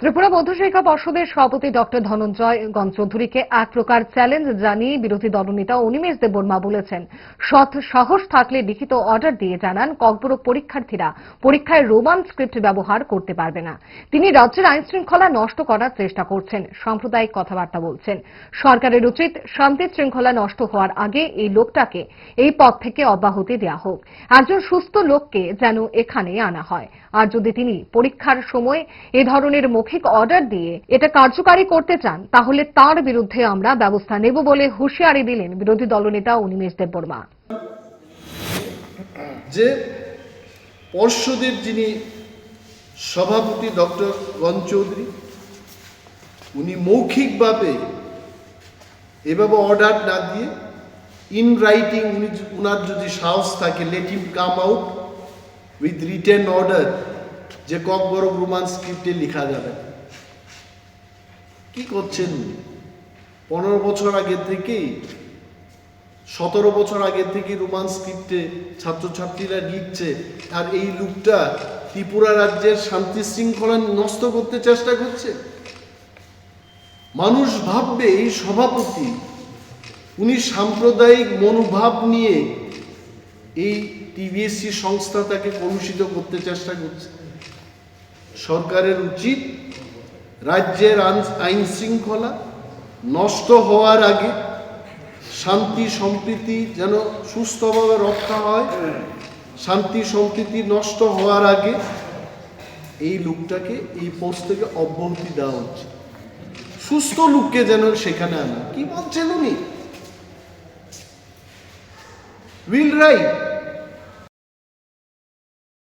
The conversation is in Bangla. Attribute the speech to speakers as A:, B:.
A: ত্রিপুরা বৌদ্ধ শিক্ষা পর্ষদের সভাপতি ডক্টর ধনঞ্জয় গণচৌধুরীকে এক প্রকার চ্যালেঞ্জ জানিয়ে বিরোধী দলনেতা অনিমেষ দেববর্মা বলেছেন, সৎ সাহস থাকলে লিখিত অর্ডার দিয়ে জানান ককবরক পরীক্ষার্থীরা, পরীক্ষায় রোমান স্ক্রিপ্ট ব্যবহার করতে পারবে না। তিনি রাজ্যের আইন শৃঙ্খলা নষ্ট করার চেষ্টা করছেন, সাম্প্রদায়িক কথাবার্তা বলছেন। সরকারের উচিত শান্তি শৃঙ্খলা নষ্ট হওয়ার আগে এই লোকটাকে এই পদ থেকে অব্যাহতি দেওয়া হোক। একজন সুস্থ লোককে যেন এখানে আনা হয়। আর যদি তিনি পরীক্ষার সময় এ ধরনের মৌখিক অর্ডার দিয়ে এটা কার্যকারী করতে চান, তাহলে তার বিরুদ্ধে আমরা ব্যবস্থা নেব বলে হুঁশিয়ারি দিলেন বিরোধী দলনেতা অনিমেষ দেববর্মা।
B: যে পর্ষদের যিনি সভাপতি ডক্টর গণ চৌধুরী, উনি মৌখিকভাবে এভাবে অর্ডার না দিয়ে ইন রাইটিং উনি উনার যদি সাহস থাকে let him come out with written order যে ককবরক রোমান স্ক্রিপ্টে লেখা যাবে। কি করছেন পনেরো বছর আগে থেকেই, সতেরো বছর আগে থেকে রোমান স্ক্রিপ্টে ছাত্রছাত্রীরা লিখছে, আর এই লুকটা ত্রিপুরা রাজ্যের শান্তি শৃঙ্খলা নষ্ট করতে চেষ্টা করছে। মানুষ ভাববে এই সভাপতি, উনি সাম্প্রদায়িক মনোভাব নিয়ে এই টিভিএসসি সংস্থা তাকে কলুষিত করতে চেষ্টা করছে। সরকারের উচিত রাজ্যের আইন- শৃঙ্খলা নষ্ট হওয়ার আগে শান্তি, সম্প্রীতি যেন সুস্থভাবে রক্ষা হয়। শান্তি, সম্প্রীতি নষ্ট হওয়ার আগে এই লোকটাকে এই পোস্ট থেকে অব্যাহতি দেওয়া উচিত। সুস্থ লোককে যেন সেখানে আনা। কি বলছেন উনি? Will write